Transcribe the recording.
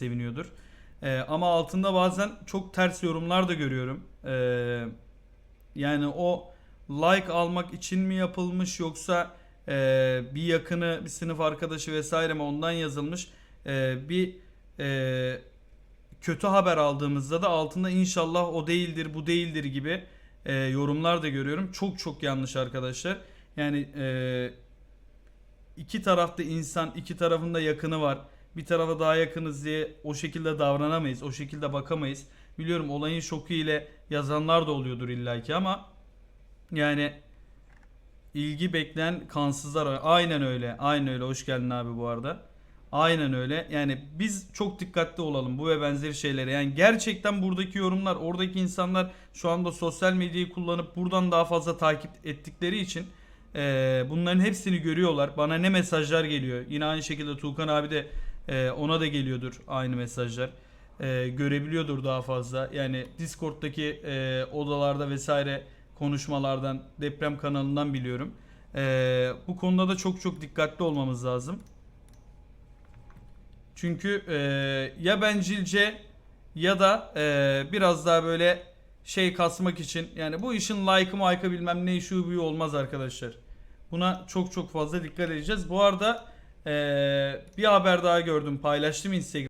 seviniyordur. Ee, ama altında bazen çok ters yorumlar da görüyorum. Ee, yani o like almak için mi yapılmış yoksa e, bir yakını, bir sınıf arkadaşı vesaire mi ondan yazılmış. Ee, bir e, kötü haber aldığımızda da altında inşallah o değildir, bu değildir gibi e, yorumlar da görüyorum. Çok çok yanlış arkadaşlar. Yani e, iki tarafta insan, iki tarafında yakını var. Bir tarafa daha yakınız diye o şekilde davranamayız, o şekilde bakamayız. Biliyorum olayın şoku ile yazanlar da oluyordur illaki ama yani ilgi bekleyen kansızlar. Aynen öyle. Aynen öyle. Hoş geldin abi bu arada. Aynen öyle. Yani biz çok dikkatli olalım bu ve benzeri şeylere. Yani gerçekten buradaki yorumlar, oradaki insanlar şu anda sosyal medyayı kullanıp buradan daha fazla takip ettikleri için eee, bunların hepsini görüyorlar. Bana ne mesajlar geliyor. Yine aynı şekilde Tuğkan abi de eee, ona da geliyordur aynı mesajlar. Eee, görebiliyordur daha fazla. Yani Discord'daki eee, odalarda vesaire konuşmalardan, deprem kanalından biliyorum. Eee, bu konuda da çok çok dikkatli olmamız lazım. Çünkü e, ya bencilce ya da e, biraz daha böyle şey kasmak için yani bu işin like'ı mike'ı bilmem ne şu bu olmaz arkadaşlar. Buna çok çok fazla dikkat edeceğiz. Bu arada e, bir haber daha gördüm paylaştım Instagram.